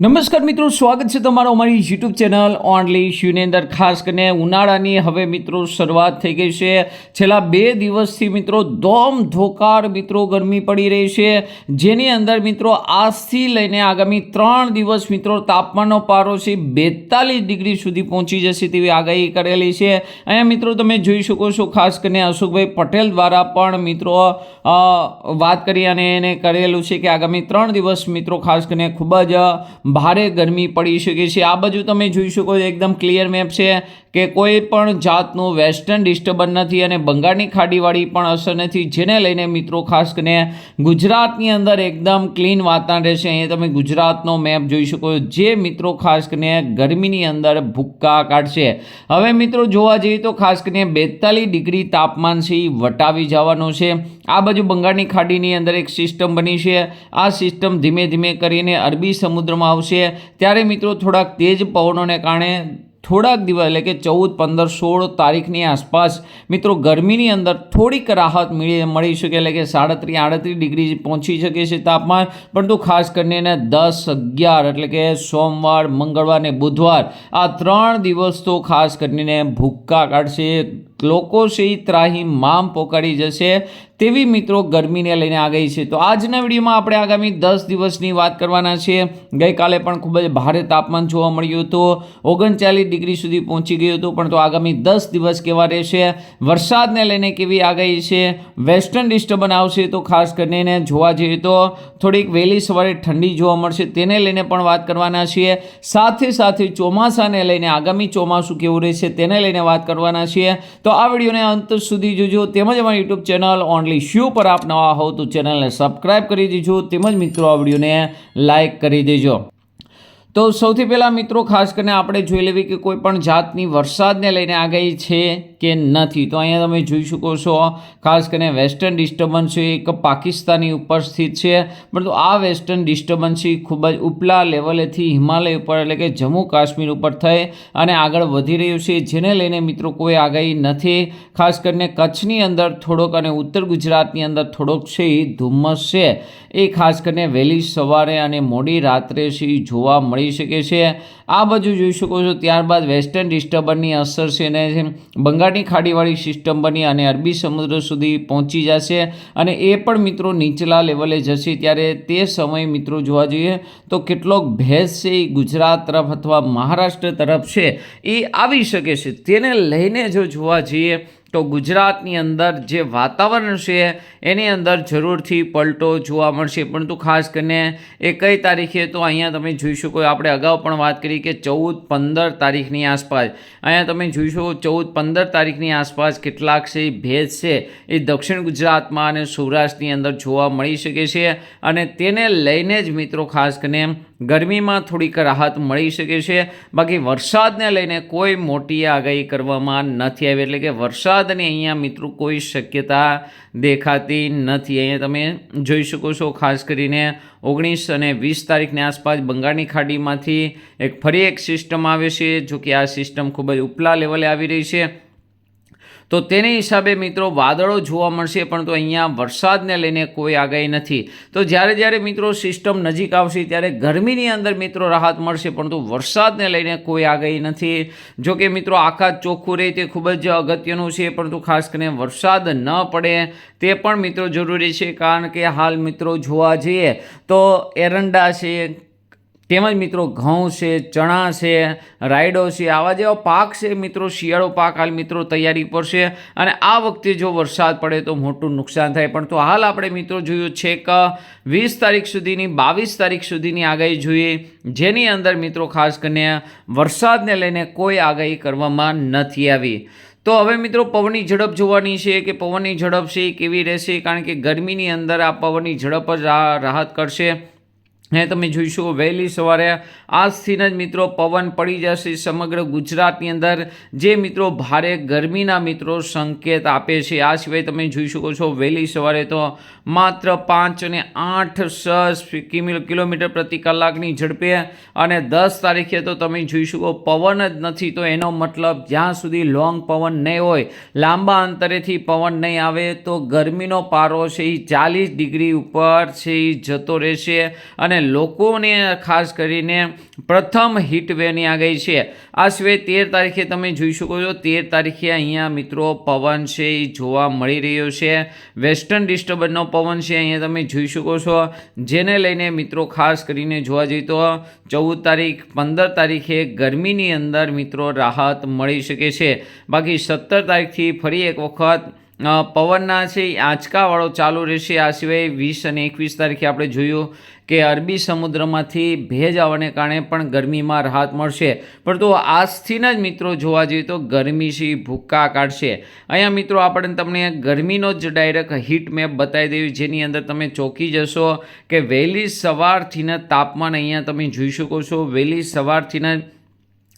નમસ્કાર મિત્રો, સ્વાગત છે તમારો અમારી યુટ્યુબ ચેનલ ઓનલી શ્યુની અંદર. ખાસ કરીને ઉનાળાની હવે મિત્રો શરૂઆત થઈ ગઈ છે. છેલ્લા બે દિવસથી મિત્રો દોમ ધોકાર મિત્રો ગરમી પડી રહી છે. જેની અંદર મિત્રો આજથી લઈને આગામી ત્રણ દિવસ મિત્રો તાપમાનનો પારો છે બેતાલીસ ડિગ્રી સુધી પહોંચી જશે તેવી આગાહી કરેલી છે. અહીંયા મિત્રો તમે જોઈ શકો છો, ખાસ કરીને અશોકભાઈ પટેલ દ્વારા પણ મિત્રો વાત કરી અને એને કરેલું છે કે આગામી ત્રણ દિવસ મિત્રો ખાસ કરીને ખૂબ જ ભારે ગરમી પડી શકે છે. આ બાજુ તમે જોઈ શકો એકદમ ક્લિયર મેપ છે. કે કોઈ પણ જાતનું વેસ્ટર્ન ડિસ્ટર્બન્સ નથી અને બંગાળની ખાડીવાળી પણ અસર નથી, જેને લઈને મિત્રો ખાસ કરીને ગુજરાતની અંદર એકદમ ક્લીન વાતાવરણ રહેશે. અહીંયા તમે ગુજરાતનો મેપ જોઈ શકો જે મિત્રો ખાસ કરીને ગરમીની અંદર ભૂક્કા કાઢશે. હવે મિત્રો જોવા જઈએ તો ખાસ કરીને બેતાલીસ ડિગ્રી તાપમાન છે વટાવી જવાનું છે. આ બાજુ બંગાળની ખાડીની અંદર એક સિસ્ટમ બની છે. આ સિસ્ટમ ધીમે ધીમે કરીને અરબી સમુદ્રમાં આવશે. ત્યારે મિત્રો થોડાક તેજ પવનોને કારણે થોડાક દિવસ એટલે કે ચૌદ, પંદર, સોળ તારીખની આસપાસ મિત્રો ગરમીની અંદર થોડીક રાહત મળી મળી શકે એટલે કે સાડત્રીસ, આડત્રીસ ડિગ્રી પહોંચી શકે છે તાપમાન. પરંતુ ખાસ કરીને દસ, અગિયાર એટલે કે સોમવાર, મંગળવાર ને બુધવાર આ ત્રણ દિવસ તો ખાસ કરીને ભૂક્કા કાઢશે. લોકો છે ત્રાહી મામ પોકાડી જશે તેવી મિત્રો ગરમીને લઈને આગાહી છે. તો આજના વિડીયોમાં આપણે આગામી દસ દિવસની વાત કરવાના છીએ ગઈકાલે પણ ખૂબ જ ભારે તાપમાન જોવા મળ્યું હતું. ઓગણચાલીસ ડિગ્રી સુધી પહોંચી ગયું હતું, પણ તો આગામી દસ દિવસ કેવા રહેશે? વરસાદને લઈને કેવી આગાહી છે? વેસ્ટર્ન ડિસ્ટર્બન આવશે તો ખાસ કરીને જોવા જઈએ તો થોડીક વહેલી સવારે ઠંડી જોવા મળશે, તેને લઈને પણ વાત કરવાના છીએ. સાથે સાથે ચોમાસાને લઈને આગામી ચોમાસું કેવું રહેશે, તેને લઈને વાત કરવાના છીએ. તો આ વિડીયોને અંત સુધી જોજો. તેમજ અમારી યુટ્યુબ ચેનલ ઓનલી શ્યુ પર આપ નવા હોવ તો ચેનલને સબસ્ક્રાઈબ કરી દેજો. તેમજ મિત્રો, આ વિડીયોને લાઇક કરી દેજો. તો સૌથી પહેલાં મિત્રો, ખાસ કરીને આપણે જોઈ લેવી કે કોઈ પણ જાતની વરસાદને લઈને આગાહી છે કે નથી. તો અહીંયા તમે જોઈ શકો છો, ખાસ કરીને વેસ્ટર્ન ડિસ્ટર્બન્સ એક પાકિસ્તાની ઉપર સ્થિત છે. પરંતુ આ વેસ્ટર્ન ડિસ્ટર્બન્સ ખૂબ જ ઉપલા લેવલેથી હિમાલય ઉપર, એટલે કે જમ્મુ કાશ્મીર ઉપર થઈ અને આગળ વધી રહ્યું છે, જેને લઈને મિત્રો કોઈ આગાહી નથી. ખાસ કરીને કચ્છની અંદર થોડોક અને ઉત્તર ગુજરાતની અંદર થોડોક છે ધુમ્મસ છે. એ ખાસ કરીને વહેલી સવારે અને મોડી રાત્રે જોવા મળી શકે છે. આ બાજુ જોઈ શકો છો, ત્યારબાદ વેસ્ટર્ન ડિસ્ટર્બન્સની અસર છે ને બંગાળની ખાડીવાળી સિસ્ટમ બની અને અરબી સમુદ્ર સુધી પહોંચી જશે અને એ પણ મિત્રો નીચલા લેવલે જશે. ત્યારે તે સમય મિત્રો જોવા જોઈએ તો કેટલોક ભેજ છે એ ગુજરાત તરફ અથવા મહારાષ્ટ્ર તરફ છે એ આવી શકે છે. તેને લઈને જો જોવા જઈએ તો ગુજરાતની અંદર જે વાતાવરણ છે, એની અંદર જરૂરથી પલટો જોવા મળશે. પરંતુ ખાસ કરીને એ કઈ તારીખે? તો અહીંયા તમે જોઈ શકો, આપણે અગાઉ પણ વાત કરી કે ચૌદ પંદર તારીખની આસપાસ. અહીંયા તમે જોઈ શકો, ચૌદ પંદર તારીખની આસપાસ કેટલાક છે, ભેજ છે, એ દક્ષિણ ગુજરાતમાં અને સૌરાષ્ટ્રની અંદર જોવા મળી શકે છે. અને તેને લઈને જ મિત્રો ખાસ કરીને ગરમીમાં થોડીક રાહત મળી શકે છે. બાકી વરસાદને લઈને કોઈ મોટી આગાહી કરવામાં નથી આવી, એટલે કે વરસાદની અહીંયા મિત્રો કોઈ શક્યતા દેખાતી નથી. અહીંયા તમે જોઈ શકો છો, ખાસ કરીને ઓગણીસ અને વીસ તારીખની આસપાસ બંગાળની ખાડીમાંથી એક ફરી એક સિસ્ટમ આવે છે જો કે આ સિસ્ટમ ખૂબ જ ઉપલા લેવલે આવી રહી છે. તો તેને હિસાબે મિત્રો વાદળો જોવા મળશે પરંતુ અહીંયા વરસાદને લઈને કોઈ આગાહી નથી. તો જ્યારે જ્યારે મિત્રો સિસ્ટમ નજીક આવશે, ત્યારે ગરમીની અંદર મિત્રો રાહત મળશે, પરંતુ વરસાદને લઈને કોઈ આગાહી નથી. જો કે મિત્રો આકાશ ચોખ્ખું રહે તે ખૂબ જ અગત્યનું છે, પરંતુ ખાસ કરીને વરસાદ ન પડે તે પણ મિત્રો જરૂરી છે, કારણ કે હાલ મિત્રો જોવા જઈએ તો એરંડા છે તેમજ મિત્રો ઘઉં છે, ચણા છે, રાયડો છે, આવા જેવા પાક છે મિત્રો, શિયાળો પાક હાલ મિત્રો તૈયારી પર છે. અને આ વખતે જો વરસાદ પડે તો મોટું નુકસાન થાય. પણ તો હાલ આપણે મિત્રો જોયું છે કે વીસ તારીખ સુધીની, બાવીસ તારીખ સુધીની આગાહી જોઈએ. જેની અંદર મિત્રો ખાસ કરીને વરસાદને લઈને કોઈ આગાહી કરવામાં નથી આવી. તો હવે મિત્રો પવનની ઝડપ જોવાની છે કે પવનની ઝડપ છે કેવી રહેશે? કારણ કે ગરમીની અંદર આ પવનની ઝડપ જ રાહત કરશે. એ તમે જોઈશો વહેલી સવારે આજથી જ મિત્રો પવન પડી જશે સમગ્ર ગુજરાતની અંદર. જે મિત્રો ભારે ગરમીના મિત્રો સંકેત આપે છે. આ સિવાય તમે જોઈ શકો છો, વહેલી સવારે તો માત્ર પાંચ અને આઠ છ કિલોમીટર પ્રતિ કલાકની ઝડપે અને દસ તારીખે તો તમે જોઈ શકો, પવન જ નથી તો એનો મતલબ જ્યાં સુધી લોંગ પવન નહીં હોય, લાંબા અંતરેથી પવન નહીં આવે તો ગરમીનો પારો છે એ ચાલીસ ડિગ્રી ઉપર છે એ જતો રહેશે અને અને લોકોને ખાસ કરીને પ્રથમ હિટવેની વેવની આગાહી છે. આ સિવાય તેર તારીખે તમે જોઈ શકો છો, તેર તારીખે અહીંયા મિત્રો પવન છે એ જોવા મળી રહ્યો છે. વેસ્ટર્ન ડિસ્ટર્બન્સનો પવન છે અહીંયા તમે જોઈ શકો છો. જેને લઈને મિત્રો ખાસ કરીને જોવા જઈએ તો ચૌદ તારીખ, પંદર તારીખે ગરમીની અંદર મિત્રો રાહત મળી શકે છે. બાકી સત્તર તારીખથી ફરી એક વખત પવનના છે આંચકાવાળો ચાલુ રહેશે. આ સિવાય વીસ અને એકવીસ તારીખે આપણે જોયું કે અરબી સમુદ્રમાંથી ભેજ આવવાને કારણે પણ ગરમીમાં રાહત મળશે. પરંતુ આજથીના જ મિત્રો જોવા જઈએ તો ગરમીથી ભૂક્કા કાઢશે. અહીંયા મિત્રો આપણે તમને ગરમીનો જ ડાયરેક્ટ હીટ મેપ બતાવી દેવી જેની અંદર તમે ચોંકી જશો કે વહેલી સવારથીના તાપમાન અહીંયા તમે જોઈ શકો છો. વહેલી સવારથીના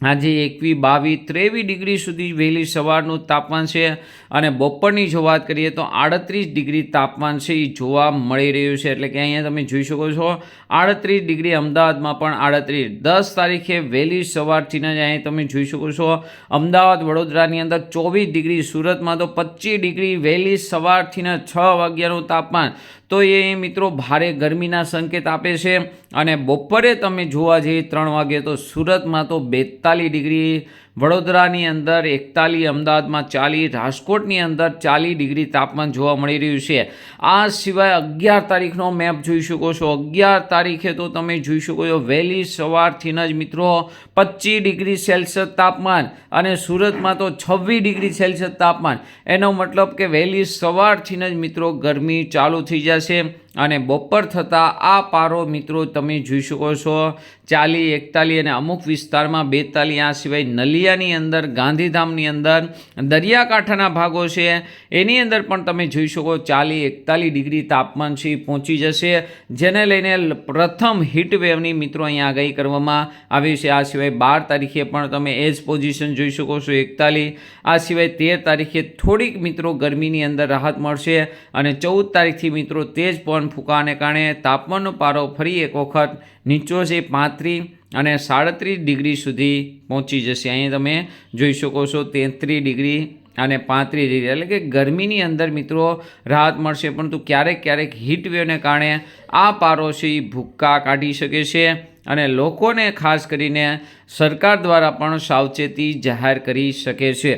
આજે એકવી બાવીસ ત્રેવીસ ડિગ્રી સુધી વહેલી સવારનું તાપમાન છે અને બપોરની જો વાત કરીએ તો આડત્રીસ ડિગ્રી તાપમાન છે એ જોવા મળી રહ્યું છે. એટલે કે અહીંયા તમે જોઈ શકો છો, આડત્રીસ ડિગ્રી અમદાવાદમાં પણ આડત્રીસ. દસ તારીખે વહેલી સવારથી જ અહીંયા તમે જોઈ શકો છો, અમદાવાદ વડોદરાની અંદર ચોવીસ ડિગ્રી, સુરતમાં તો પચીસ ડિગ્રી વહેલી સવારથી છ વાગ્યાનું તાપમાન. તો એ મિત્રો ભારે ગરમીના સંકેત આપે છે અને બપોરે તમે જોવા જઈએ ત્રણ વાગે તો સુરતમાં તો બેતાલીસ ડિગ્રી, વડોદરાની અંદર એકતાલીસ, અમદાવાદમાં ચાલીસ, રાજકોટની અંદર ચાલીસ ડિગ્રી તાપમાન જોવા મળી રહ્યું છે. આ સિવાય અગિયાર તારીખનો મેપ જોઈ શકો છો. અગિયાર તારીખે તો તમે જોઈ શકો છો વહેલી સવારથી જ મિત્રો પચીસ ડિગ્રી સેલ્સિયસ તાપમાન અને સુરતમાં તો છવ્વીસ ડિગ્રી સેલ્સિયસ તાપમાન. એનો મતલબ કે વહેલી સવારથી જ મિત્રો ગરમી ચાલુ થઈ જશે અને બપોર થતાં આ પારો મિત્રો તમે જોઈ શકો છો. ચાલી, એકતાલી અને અમુક વિસ્તારમાં બેતાલી, આ સિવાય નલિયાની અંદર, ગાંધીધામની અંદર, દરિયાકાંઠાના ભાગો છે. એની અંદર પણ તમે જોઈ શકો ચાલી, એકતાલી ડિગ્રી તાપમાન છે, પહોંચી જશે. જેને લઈને પ્રથમ હીટવેવની મિત્રો અહીંયા આગાહી કરવામાં આવી છે. આ સિવાય બાર તારીખે પણ તમે એ જ પોઝિશન જોઈ શકો છો એકતાલીસ આ સિવાય તેર તારીખે થોડીક મિત્રો ગરમીની અંદર રાહત મળશે અને ચૌદ તારીખથી મિત્રો તેજ પવન ફૂંકાને કારણે તાપમાનનો પારો ફરી એક વખત નીચો છે પાંત્રીસ અને સાડત્રીસ ડિગ્રી સુધી પહોંચી જશે. અહીં તમે જોઈ શકો છો તેત્રીસ ડિગ્રી અને પાંત્રીસ ડિગ્રી. એટલે કે ગરમીની અંદર મિત્રો રાહત મળશે, પરંતુ ક્યારેક ક્યારેક હીટવેવને કારણે આ પારો છે એ ભૂક્કા કાઢી શકે છે અને લોકોને ખાસ કરીને સરકાર દ્વારા પણ સાવચેતી જાહેર કરી શકે છે.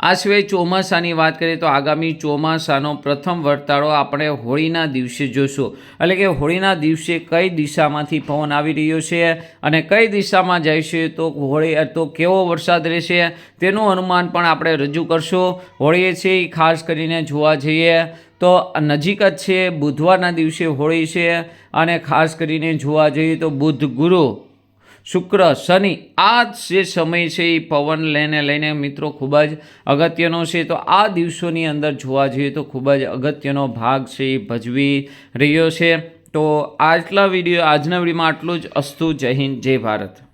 આ સિવાય ચોમાસાની વાત કરીએ તો આગામી ચોમાસાનો પ્રથમ વર્તાળો આપણે હોળીના દિવસે જોશું. એટલે કે હોળીના દિવસે કઈ દિશામાંથી પવન આવી રહ્યો છે અને કઈ દિશામાં જાય તો હોળી તો કેવો વરસાદ રહેશે તેનું અનુમાન પણ આપણે રજૂ કરશું. હોળીએ છે એ ખાસ કરીને જોવા જઈએ તો નજીક જ છે, બુધવારના દિવસે હોળી છે અને ખાસ કરીને જોવા જઈએ તો બુધ ગુરુ શુક્ર, શનિ આ જે સમય છે એ પવન લઈને લઈને મિત્રો ખૂબ જ અગત્યનો છે. તો આ દિવસોની અંદર જોવા જઈએ તો ખૂબ જ અગત્યનો ભાગ છે એ ભજવી રહ્યો છે. તો આટલા વીડિયો, આજના વિડીયોમાં આટલું જ. અસ્તુ, જય હિન્દ, જય ભારત.